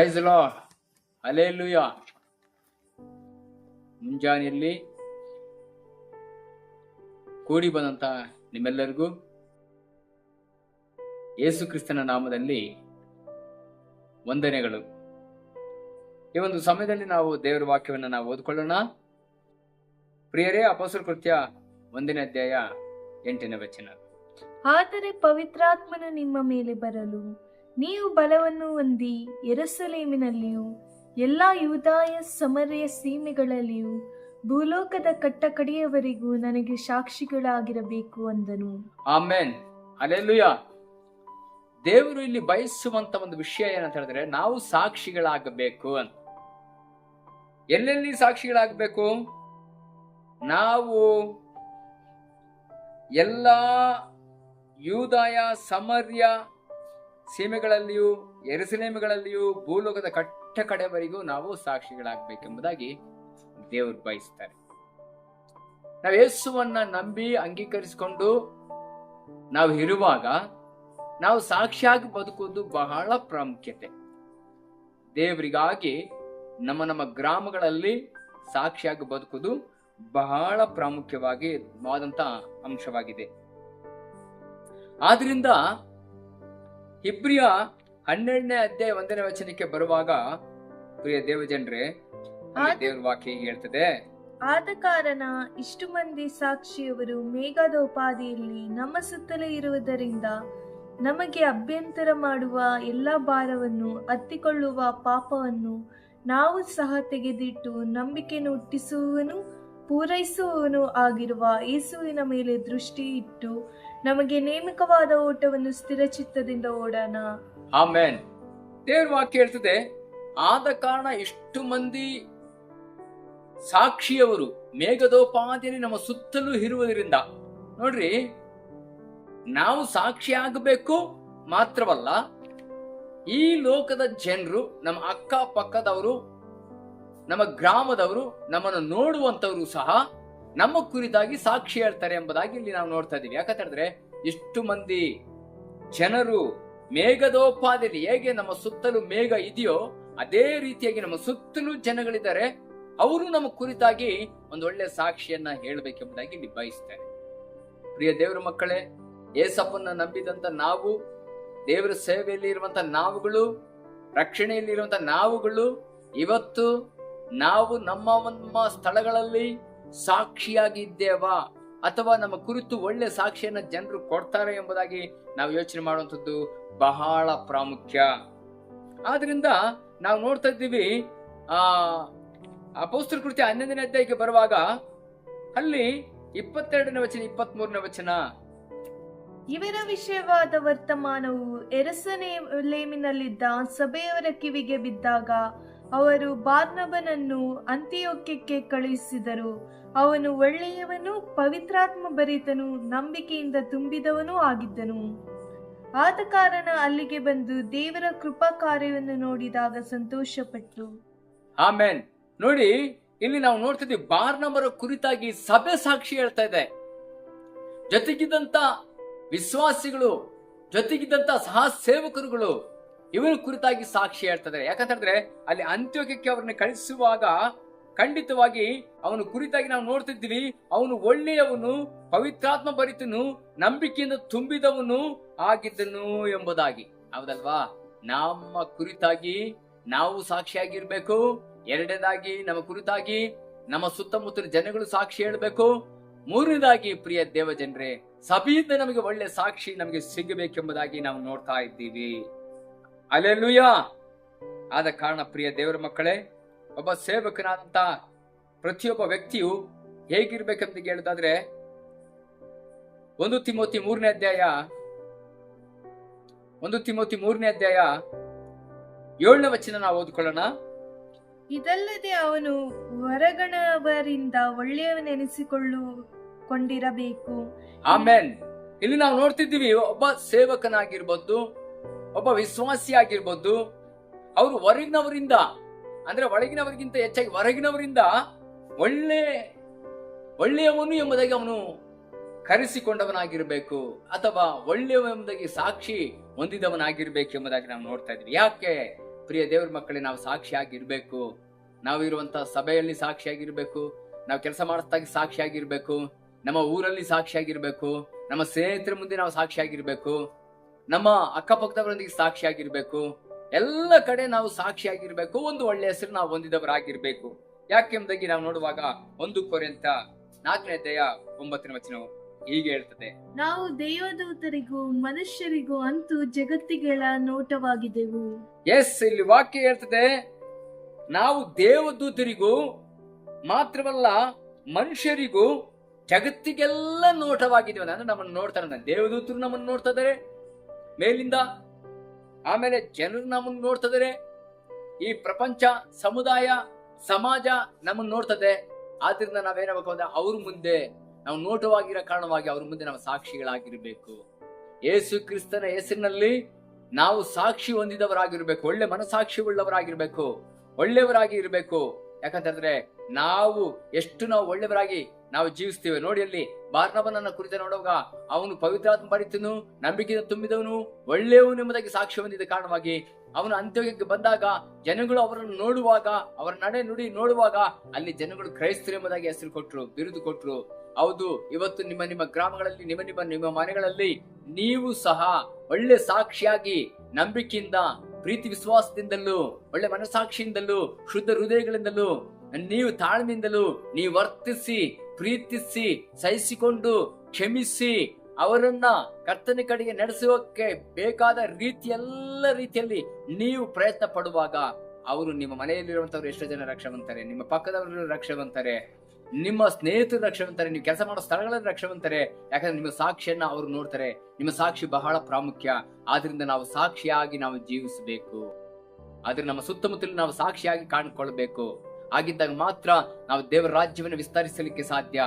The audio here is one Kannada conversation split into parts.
ಪ್ರೈಸಲೋ ಅಲೆಲುಯ ಮುಂಜಾನೆಯಲ್ಲಿ ಕೂಡಿ ಬಂದಂತ ನಿಮ್ಮೆಲ್ಲರಿಗೂ ಯೇಸು ಕ್ರಿಸ್ತನ ನಾಮದಲ್ಲಿ ವಂದನೆಗಳು. ಈ ಒಂದು ಸಮಯದಲ್ಲಿ ನಾವು ದೇವರ ವಾಕ್ಯವನ್ನು ನಾವು ಓದ್ಕೊಳ್ಳೋಣ. ಪ್ರಿಯರೇ ಅಪಸುರ ಕೃತ್ಯ ಒಂದನೇ ಅಧ್ಯಾಯ ಎಂಟನೇ ವಚನ. ಆದರೆ ಪವಿತ್ರಾತ್ಮನ ನಿಮ್ಮ ಮೇಲೆ ಬರಲು ನೀವು ಬಲವನ್ನು ಹೊಂದಿ ಎರಸಲೇಮಿನಲ್ಲಿಯೂ ಎಲ್ಲ ಯೂದಾಯ ಸಮರ್ಯ ಸೀಮೆಗಳಲ್ಲಿಯೂ, ಭೂಲೋಕದ ಕಟ್ಟಕಡೆಯವರೆಗೂ ನನಗೆ ಸಾಕ್ಷಿಗಳಾಗಿರಬೇಕು ಅಂದನು. ಆಮೇನ್. ಅಲೆಲುಯ ದೇವರು ಇಲ್ಲಿ ಬಯಸುವಂತ ಒಂದು ವಿಷಯ ಏನಂತ ಹೇಳಿದ್ರೆ, ನಾವು ಸಾಕ್ಷಿಗಳಾಗಬೇಕು ಅಂತ. ಎಲ್ಲೆಲ್ಲಿ ಸಾಕ್ಷಿಗಳಾಗಬೇಕು? ನಾವು ಎಲ್ಲ ಯೂದಾಯ ಸಮರ್ಯ ಸೀಮೆಗಳಲ್ಲಿಯೂ ಎರಸಲೇಮೆಗಳಲ್ಲಿಯೂ ಭೂಲೋಕದ ಕಟ್ಟ ಕಡೆವರೆಗೂ ನಾವು ಸಾಕ್ಷಿಗಳಾಗಬೇಕೆಂಬುದಾಗಿ ದೇವರು ಬಯಸ್ತಾರೆ. ನಾವು ಯೇಸುವನ್ನ ನಂಬಿ, ಅಂಗೀಕರಿಸಿಕೊಂಡು ನಾವು ಇರುವಾಗ ನಾವು ಸಾಕ್ಷಿಯಾಗಿ ಬದುಕುವುದು ಬಹಳ ಪ್ರಾಮುಖ್ಯತೆ. ದೇವರಿಗಾಗಿ ನಮ್ಮ ನಮ್ಮ ಗ್ರಾಮಗಳಲ್ಲಿ ಸಾಕ್ಷಿಯಾಗಿ ಬದುಕುವುದು ಬಹಳ ಪ್ರಾಮುಖ್ಯವಾಗಿ ಅಂಶವಾಗಿದೆ. ಆದ್ರಿಂದ ಇಬ್ರಿಯ ಹನ್ನೆರಡನೇ ಅಧ್ಯಾಯ ಒಂದನೇ ವಚನಕ್ಕೆ ಬರುವಾಗ ಪ್ರಿಯ ದೇವಜನರೇ ದೇವ್ರ ವಾಕ್ಯ ಹೇಳ್ತದೆ. ಆದ ಕಾರಣ ಇಷ್ಟು ಮಂದಿ ಸಾಕ್ಷಿಯವರು ಮೇಘದ ಉಪಾಧಿಯಲ್ಲಿ ನಮ್ಮ ಸುತ್ತಲೇ ಇರುವುದರಿಂದ ನಮಗೆ ಅಭ್ಯಂತರ ಮಾಡುವ ಎಲ್ಲ ಭಾರವನ್ನು ಹತ್ತಿಕೊಳ್ಳುವ ಪಾಪವನ್ನು ನಾವು ಸಹ ತೆಗೆದಿಟ್ಟು ನಂಬಿಕೆಯನ್ನು ಹುಟ್ಟಿಸುವವನು ಪೂರೈಸುವವನು ಆಗಿರುವ ಯೇಸುವಿನ ಮೇಲೆ ದೃಷ್ಟಿ ಇಟ್ಟು ನಮಗೆ ನೇಮಕವಾದ ಓಟವನ್ನು ಸ್ಥಿರಚಿತ್ತದಿಂದ ಓಡೋಣ. ಆಮೇನ್. ದೇವ್ರ ವಾಕ್ಯ ಹೇಳ್ತದೆ, ಆದ ಕಾರಣ ಇಷ್ಟು ಮಂದಿ ಸಾಕ್ಷಿಯವರು ಮೇಘದೋಪಾದಿಯಲ್ಲಿ ನಮ್ಮ ಸುತ್ತಲೂ ಇರುವುದರಿಂದ, ನೋಡ್ರಿ, ನಾವು ಸಾಕ್ಷಿ ಆಗಬೇಕು ಮಾತ್ರವಲ್ಲ, ಈ ಲೋಕದ ಜನರು, ನಮ್ಮ ಅಕ್ಕ ಪಕ್ಕದವರು ನಮ್ಮ ಗ್ರಾಮದವರು ನಮ್ಮನ್ನು ನೋಡುವಂತವರು ಸಹ ನಮ್ಮ ಕುರಿತಾಗಿ ಸಾಕ್ಷಿ ಹೇಳ್ತಾರೆ ಎಂಬುದಾಗಿ ಇಲ್ಲಿ ನಾವು ನೋಡ್ತಾ ಇದ್ದೀವಿ. ಯಾಕಂತ ಎಷ್ಟು ಮಂದಿ ಜನರು ಮೇಘದೋಪಾದಿಯಲ್ಲಿ ಹೇಗೆ ನಮ್ಮ ಸುತ್ತಲೂ ಮೇಘ ಇದೆಯೋ, ಅದೇ ರೀತಿಯಾಗಿ ನಮ್ಮ ಸುತ್ತಲೂ ಜನಗಳಿದ್ದಾರೆ. ಅವರು ನಮ್ಮ ಕುರಿತಾಗಿ ಒಂದು ಒಳ್ಳೆ ಸಾಕ್ಷಿಯನ್ನ ಹೇಳಬೇಕೆಂಬುದಾಗಿ ಇಲ್ಲಿ ಬಯಸ್ತಾರೆ ಪ್ರಿಯ ದೇವರ ಮಕ್ಕಳೇ, ಏಸಪ್ಪನ್ನ ನಂಬಿದಂತ ನಾವು, ದೇವರ ಸೇವೆಯಲ್ಲಿ ಇರುವಂತ ನಾವುಗಳು ರಕ್ಷಣೆಯಲ್ಲಿ ಇರುವಂತ ನಾವುಗಳು, ಇವತ್ತು ನಾವು ನಮ್ಮ ನಮ್ಮ ಸ್ಥಳಗಳಲ್ಲಿ ಸಾಕ್ಷಿಯಾಗಿದ್ದೇವಾ ಅಥವಾ ನಮ್ಮ ಕುರಿತು ಒಳ್ಳೆ ಸಾಕ್ಷಿಯನ್ನು ಜನರು ಕೊಡ್ತಾರೆ ಎಂಬುದಾಗಿ ನಾವು ಯೋಚನೆ ಮಾಡುವಂಥದ್ದು ಬಹಳ ಪ್ರಾಮುಖ್ಯ. ಆದ್ರಿಂದ ನಾವು ನೋಡ್ತಾ ಇದ್ದೀವಿ, ಆ ಅಪೋಸ್ತ್ರ ಕೃತ್ಯ ಹನ್ನೊಂದನೇ ಅಧ್ಯಾಯಕ್ಕೆ ಬರುವಾಗ ಅಲ್ಲಿ ಇಪ್ಪತ್ತೆರಡನೇ ವಚನ ಇಪ್ಪತ್ತ್ ಮೂರನೇ ವಚನ. ಇವರ ವಿಷಯವಾದ ವರ್ತಮಾನವು ಎರಸಲೇಮಿನಲ್ಲಿದ್ದ ಸಭೆಯವರ ಕಿವಿಗೆ ಬಿದ್ದಾಗ ಅವರು ಬಾರ್ನಬನನ್ನು ಅಂತ್ಯೋಕ್ಯಕ್ಕೆ ಕಳುಹಿಸಿದರು. ಅವನು ಒಳ್ಳೆಯವನು ಪವಿತ್ರಾತ್ಮ ಭರಿತನು ನಂಬಿಕೆಯಿಂದ ತುಂಬಿದವನೂ ಆಗಿದ್ದನು. ಆದ ಕಾರಣ ಅಲ್ಲಿಗೆ ಬಂದು ದೇವರ ಕೃಪಾ ಕಾರ್ಯವನ್ನು ನೋಡಿದಾಗ ಸಂತೋಷಪಟ್ಟು ಆಮೇನ್. ನೋಡಿ, ಇಲ್ಲಿ ನಾವು ನೋಡ್ತಿದ್ದೀವಿ ಬಾರ್ನಬರ ಕುರಿತಾಗಿ ಸಭೆ ಸಾಕ್ಷಿ ಹೇಳ್ತಾ ಇದೆ. ಜೊತೆಗಿದ್ದಂತ ವಿಶ್ವಾಸಿಗಳು ಜೊತೆಗಿದ್ದಂತ ಸಹ ಸೇವಕರುಗಳು ಇವರ ಕುರಿತಾಗಿ ಸಾಕ್ಷಿ ಹೇಳ್ತಿದ್ದಾರೆ ಯಾಕಂತಂದ್ರೆ ಅಲ್ಲಿ ಅಂತ್ಯೋಗ್ಯಕ್ಕೆ ಅವ್ರನ್ನ ಕಳಿಸುವಾಗ ಖಂಡಿತವಾಗಿ ಅವನು ಕುರಿತಾಗಿ ನಾವು ನೋಡ್ತಿದ್ವಿ ಅವನು ಒಳ್ಳೆಯವನು, ಪವಿತ್ರಾತ್ಮ ಭರಿತನು, ನಂಬಿಕೆಯಿಂದ ತುಂಬಿದವನು ಆಗಿದ್ದನು ಎಂಬುದಾಗಿ. ಹೌದಲ್ವಾ? ನಮ್ಮ ಕುರಿತಾಗಿ ನಾವು ಸಾಕ್ಷಿಯಾಗಿರ್ಬೇಕು. ಎರಡನೇದಾಗಿ ನಮ್ಮ ಕುರಿತಾಗಿ ನಮ್ಮ ಸುತ್ತಮುತ್ತಲ ಜನಗಳು ಸಾಕ್ಷಿ ಹೇಳಬೇಕು. ಮೂರನೇದಾಗಿ, ಪ್ರಿಯ ದೇವ ಜನರೇ ಸಭೆಯಿಂದ ನಮಗೆ ಒಳ್ಳೆ ಸಾಕ್ಷಿ ನಮಗೆ ಸಿಗಬೇಕೆಂಬುದಾಗಿ ನಾವು ನೋಡ್ತಾ ಇದ್ದೀವಿ. ಅಲ್ಲೆಲ್ಲೂಯ ಆದ ಕಾರಣ ಪ್ರಿಯ ದೇವರ ಮಕ್ಕಳೇ ಒಬ್ಬ ಸೇವಕನಾದಂತ ಪ್ರತಿಯೊಬ್ಬ ವ್ಯಕ್ತಿಯು ಹೇಗಿರ್ಬೇಕಂತ ಹೇಳುದಾದ್ರೆ ಒಂದು ತಿಮೋತಿ ಮೂರನೇ ಅಧ್ಯಾಯ ಒಂದು ತಿಮೋತಿ ಮೂರನೇ ಅಧ್ಯಾಯ ಏಳನೇ ವಚನ ನಾವು ಓದ್ಕೊಳ್ಳೋಣ. ಇದಲ್ಲದೆ ಅವನು ಹೊರಗಣವರಿಂದ ಒಳ್ಳೆಯವನೆನಿಸಿಕೊಳ್ಳು ಕೊಂಡಿರಬೇಕು ಆಮೇನ್. ಇಲ್ಲಿ ನಾವು ನೋಡ್ತಿದ್ದೀವಿ ಒಬ್ಬ ಸೇವಕನಾಗಿರ್ಬೋದು ಒಬ್ಬ ವಿಶ್ವಾಸಿ ಆಗಿರ್ಬೋದು ಅವರು ಹೊರಗಿನವರಿಂದ, ಅಂದ್ರೆ ಒಳಗಿನವರಿಗಿಂತ ಹೆಚ್ಚಾಗಿ ಹೊರಗಿನವರಿಂದ ಒಳ್ಳೆ, ಒಳ್ಳೆಯವನು ಎಂಬುದಾಗಿ ಅವನು ಕರೆಸಿಕೊಂಡವನಾಗಿರ್ಬೇಕು, ಅಥವಾ ಒಳ್ಳೆಯವ ಎಂಬುದಾಗಿ ಸಾಕ್ಷಿ ಹೊಂದಿದವನಾಗಿರ್ಬೇಕು ಎಂಬುದಾಗಿ ನಾವು ನೋಡ್ತಾ ಇದ್ವಿ ಯಾಕೆ? ಪ್ರಿಯ ದೇವ್ರ ಮಕ್ಕಳೇ, ನಾವು ಸಾಕ್ಷಿಯಾಗಿರ್ಬೇಕು. ನಾವು ಇರುವಂತ ಸಭೆಯಲ್ಲಿ ಸಾಕ್ಷಿಯಾಗಿರ್ಬೇಕು. ನಾವು ಕೆಲಸ ಮಾಡಿಸ್ದಾಗ ಸಾಕ್ಷಿಯಾಗಿರ್ಬೇಕು. ನಮ್ಮ ಊರಲ್ಲಿ ಸಾಕ್ಷಿಯಾಗಿರ್ಬೇಕು. ನಮ್ಮ ಸ್ನೇಹಿತರ ಮುಂದೆ ನಾವು ಸಾಕ್ಷಿಯಾಗಿರ್ಬೇಕು. ನಮ್ಮ ಅಕ್ಕಪಕ್ಕದವರೊಂದಿಗೆ ಸಾಕ್ಷಿಯಾಗಿರ್ಬೇಕು. ಎಲ್ಲ ಕಡೆ ನಾವು ಸಾಕ್ಷಿಯಾಗಿರ್ಬೇಕು. ಒಂದು ಒಳ್ಳೆ ಹೆಸರು ನಾವು ಹೊಂದಿದವರಾಗಿರ್ಬೇಕು. ಯಾಕೆಂಬುದಾಗಿ ನಾವು ನೋಡುವಾಗ ಒಂದು ಕೊರೆಂತ ನಾಲ್ಕನೇ ಅಧ್ಯಾಯ ಒಂಬತ್ತನೇ ವಚನವು ಹೀಗೆ ಹೇಳ್ತದೆ. ನಾವು ದೇವದೂತರಿಗೂ ಮನುಷ್ಯರಿಗೂ ಅಂತೂ ಜಗತ್ತಿಗಳ ನೋಟವಾಗಿದೆವು. ಎಸ್ ಇಲ್ಲಿ ವಾಕ್ಯ ಹೇಳ್ತದೆ ನಾವು ದೇವದೂತರಿಗೂ ಮಾತ್ರವಲ್ಲ ಮನುಷ್ಯರಿಗೂ ಜಗತ್ತಿಗೆಲ್ಲ ನೋಟವಾಗಿದ್ದೇವೆ ಅಂದ್ರೆ ನಮ್ಮನ್ನು ನೋಡ್ತಾರೆ ದೇವದೂತರು ನಮ್ಮನ್ನು ನೋಡ್ತಾ ಇದಾರೆ ಮೇಲಿಂದ ಆಮೇಲೆ ಜನರು ನಮ್ಮನ್ನು ನೋಡ್ತದರೆ, ಈ ಪ್ರಪಂಚ, ಸಮುದಾಯ, ಸಮಾಜ ನಮ್ಮನ್ನು ನೋಡ್ತದೆ. ಆದ್ರಿಂದ ನಾವೇನಬೇಕು ಅಂದ್ರೆ ಅವ್ರ ಮುಂದೆ ನಾವು ನೋಟವಾಗಿರೋ ಕಾರಣವಾಗಿ ಅವ್ರ ಮುಂದೆ ನಾವು ಸಾಕ್ಷಿಗಳಾಗಿರ್ಬೇಕು. ಯೇಸು ಕ್ರಿಸ್ತನ ಹೆಸರಿನಲ್ಲಿ ನಾವು ಸಾಕ್ಷಿ ಹೊಂದಿದವರಾಗಿರ್ಬೇಕು. ಒಳ್ಳೆ ಮನಸಾಕ್ಷಿ ಉಳ್ಳವರಾಗಿರ್ಬೇಕು ಒಳ್ಳೆಯವರಾಗಿ ಇರಬೇಕು ಯಾಕಂತಂದ್ರೆ ನಾವು ಎಷ್ಟು ನಾವು ಒಳ್ಳೆಯವರಾಗಿ ನಾವು ಜೀವಿಸ್ತೇವೆ ನೋಡಿ ಅಲ್ಲಿ ಬಾರ್ನಬನನ್ನ ಕುರಿತ ನೋಡುವಾಗ ಅವನು ಪವಿತ್ರಾತ್ಮ ಪಡಿತನು ನಂಬಿಕೆಯಿಂದ ತುಂಬಿದವನು, ಒಳ್ಳೆಯವನು ಎಂಬುದಾಗಿ ಸಾಕ್ಷ್ಯ ಹೊಂದಿದ ಕಾರಣವಾಗಿ ಅವನು ಅಂತ್ಯಕ್ಕೆ ಬಂದಾಗ ಜನಗಳು ಅವರನ್ನು ನೋಡುವಾಗ, ಅವರ ನಡೆ ನುಡಿ ನೋಡುವಾಗ ಅಲ್ಲಿ ಜನಗಳು ಕ್ರೈಸ್ತರು ಎಂಬುದಾಗಿ ಹೆಸರು ಕೊಟ್ಟರು ಬಿರುದು ಕೊಟ್ರು. ಹೌದು, ಇವತ್ತು ನಿಮ್ಮ ನಿಮ್ಮ ಗ್ರಾಮಗಳಲ್ಲಿ, ನಿಮ್ಮ ನಿಮ್ಮ ನಿಮ್ಮ ಮನೆಗಳಲ್ಲಿ ನೀವು ಸಹ ಒಳ್ಳೆ ಸಾಕ್ಷಿಯಾಗಿ ನಂಬಿಕೆಯಿಂದ, ಪ್ರೀತಿ ವಿಶ್ವಾಸದಿಂದಲೂ, ಒಳ್ಳೆ ಮನಸಾಕ್ಷಿಯಿಂದಲೂ ಶುದ್ಧ ಹೃದಯಗಳಿಂದಲೂ, ನೀವು ತಾಳ್ಮೆಯಿಂದಲೂ, ನೀವು ವರ್ತಿಸಿ ಪ್ರೀತಿಸಿ, ಸಹಿಸಿಕೊಂಡು ಕ್ಷಮಿಸಿ ಅವರನ್ನ ಕರ್ತನ ಕಡೆಗೆ ನಡೆಸುವಕ್ಕೆ ಬೇಕಾದ ರೀತಿ, ಎಲ್ಲ ರೀತಿಯಲ್ಲಿ ನೀವು ಪ್ರಯತ್ನ ಪಡುವಾಗ ಅವರು ನಿಮ್ಮ ಮನೆಯಲ್ಲಿರುವಂತವ್ರು ಎಷ್ಟೋ ಜನ ರಕ್ಷವಂತಾರೆ, ನಿಮ್ಮ ಪಕ್ಕದವರು ರಕ್ಷವಂತಾರೆ, ನಿಮ್ಮ ಸ್ನೇಹಿತರು ರಕ್ಷವಂತಾರೆ, ನೀವು ಕೆಲಸ ಮಾಡೋ ಸ್ಥಳಗಳಲ್ಲಿ ರಕ್ಷವಂತಾರೆ. ಯಾಕಂದ್ರೆ ನಿಮ್ಮ ಸಾಕ್ಷಿಯನ್ನ ಅವರು ನೋಡ್ತಾರೆ, ನಿಮ್ಮ ಸಾಕ್ಷಿ ಬಹಳ ಪ್ರಾಮುಖ್ಯ. ಆದ್ರಿಂದ ನಾವು ಸಾಕ್ಷಿಯಾಗಿ ನಾವು ಜೀವಿಸಬೇಕು. ಆದ್ರೆ ನಮ್ಮ ಸುತ್ತಮುತ್ತಲು ನಾವು ಸಾಕ್ಷಿಯಾಗಿ ಕಾಣಿಕೊಳ್ಬೇಕು. ಆಗಿದ್ದಾಗ ಮಾತ್ರ ನಾವು ದೇವರ ರಾಜ್ಯವನ್ನು ವಿಸ್ತರಿಸಲಿಕ್ಕೆ ಸಾಧ್ಯ.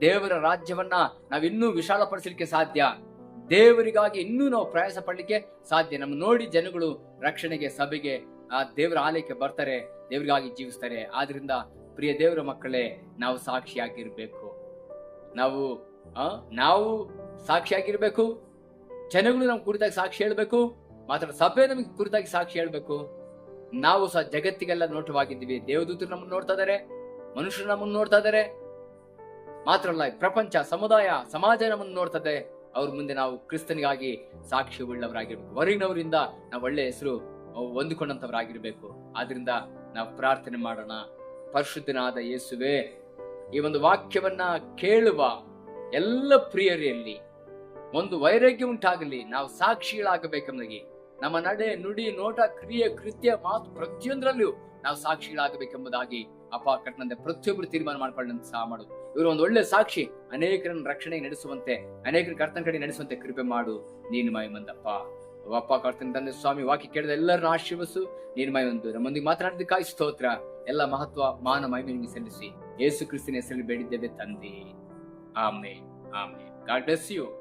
ದೇವರ ರಾಜ್ಯವನ್ನ ನಾವಿನ್ನೂ ವಿಶಾಲಪಡಿಸಲಿಕ್ಕೆ ಸಾಧ್ಯ. ದೇವರಿಗಾಗಿ ಇನ್ನೂ ನಾವು ಪ್ರಯಾಸ ಪಡ್ಲಿಕ್ಕೆ ಸಾಧ್ಯ. ನಮ್ಮ ನೋಡಿ ಜನಗಳು ರಕ್ಷಣೆಗೆ, ಸಭೆಗೆ, ಆ ದೇವರ ಆಲಯಕ್ಕೆ ಬರ್ತಾರೆ, ದೇವರಿಗಾಗಿ ಜೀವಿಸ್ತಾರೆ. ಆದ್ರಿಂದ ಪ್ರಿಯ ದೇವರ ಮಕ್ಕಳೇ, ನಾವು ಸಾಕ್ಷಿಯಾಗಿರ್ಬೇಕು. ನಾವು ನಾವು ಸಾಕ್ಷಿಯಾಗಿರ್ಬೇಕು. ಜನಗಳು ನಮ್ಮ ಕುರಿತಾಗಿ ಸಾಕ್ಷಿ ಹೇಳ್ಬೇಕು. ಮಾತ್ರ ಸಭೆ ನಮಗೆ ಕುರಿತಾಗಿ ಸಾಕ್ಷಿ ಹೇಳ್ಬೇಕು. ನಾವು ಸಹ ಜಗತ್ತಿಗೆಲ್ಲ ನೋಟವಾಗಿದ್ದೀವಿ. ದೇವದೂತರು ನಮ್ಮನ್ನು ನೋಡ್ತಾ ಇದಾರೆ ಮನುಷ್ಯರು ನಮ್ಮನ್ನು ನೋಡ್ತಾ ಇದ್ದಾರೆ. ಮಾತ್ರ ಅಲ್ಲ ಪ್ರಪಂಚ, ಸಮುದಾಯ, ಸಮಾಜ ನಮ್ಮನ್ನು ನೋಡ್ತದೆ ಅವ್ರ ಮುಂದೆ ನಾವು ಕ್ರಿಸ್ತನಿಗಾಗಿ ಸಾಕ್ಷಿ ಉಳ್ಳವರಾಗಿರ್ಬೇಕು ಹೊರಗಿನವರಿಂದ ನಾವು ಒಳ್ಳೆ ಹೆಸರು ಹೊಂದಿಕೊಂಡಂತವರಾಗಿರ್ಬೇಕು ಆದ್ರಿಂದ ನಾವು ಪ್ರಾರ್ಥನೆ ಮಾಡೋಣ. ಪರಿಶುದ್ಧನಾದ ಯೇಸುವೆ, ಈ ಒಂದು ವಾಕ್ಯವನ್ನ ಕೇಳುವ ಎಲ್ಲ ಪ್ರಿಯರಿಯಲ್ಲಿ ಒಂದು ವೈರಾಗ್ಯ ಉಂಟಾಗಲಿ. ನಾವು ಸಾಕ್ಷಿಗಳಾಗಬೇಕೆಂಬುದಾಗಿ. ನಮ್ಮ ನಡೆ, ನುಡಿ, ನೋಟ, ಕ್ರಿಯೆ, ಕೃತ್ಯ, ಮಾತು ಪ್ರತಿಯೊಂದರಲ್ಲೂ ನಾವು ಸಾಕ್ಷಿಗಳಾಗಬೇಕೆಂಬುದಾಗಿ ಅಪ್ಪ ಕಟ್ಟನಂತೆ ಪ್ರತಿಯೊಬ್ಬರು ತೀರ್ಮಾನ ಮಾಡ್ಕೊಳ್ಳಂತ ಸಹ ಮಾಡು. ಇವರು ಒಂದು ಒಳ್ಳೆ ಸಾಕ್ಷಿ. ಅನೇಕರನ್ನು ರಕ್ಷಣೆ ನಡೆಸುವಂತೆ, ಅನೇಕರ ಕರ್ತನ ಕಡೆ ನಡೆಸುವಂತೆ ಕೃಪೆ ಮಾಡು. ನೀನು ಮೈ ಮಂದಪ್ಪ. ಅಪ್ಪ ಕರ್ತನ ತಂದೆ ಸ್ವಾಮಿ, ವಾಕ್ಯ ಕೇಳಿದ ಎಲ್ಲರನ್ನ ಆಶೀರ್ವಸು ನೀನು ಮೈ ಒಂದು ನಮ್ಮೊಂದಿಗೆ ಮಾತನಾಡಿದ್ದಕ್ಕಾಗಿ ಸ್ತೋತ್ರ. ಎಲ್ಲ ಮಹತ್ವ, ಮಾನ, ಮಹಿಮೆ ನಿಮಗೆ ಸಲ್ಲಿಸಿ. ಯೇಸು ಕ್ರಿಸ್ತಿನ ಹೆಸರಲ್ಲಿ ಬೇಡಿದ್ದೇವೆ ತಂದೆ. ಆಮೇಲೆ ಆಮೇಲೆ ಗಾಡ್ ಬ್ಲೆಸ್ ಯು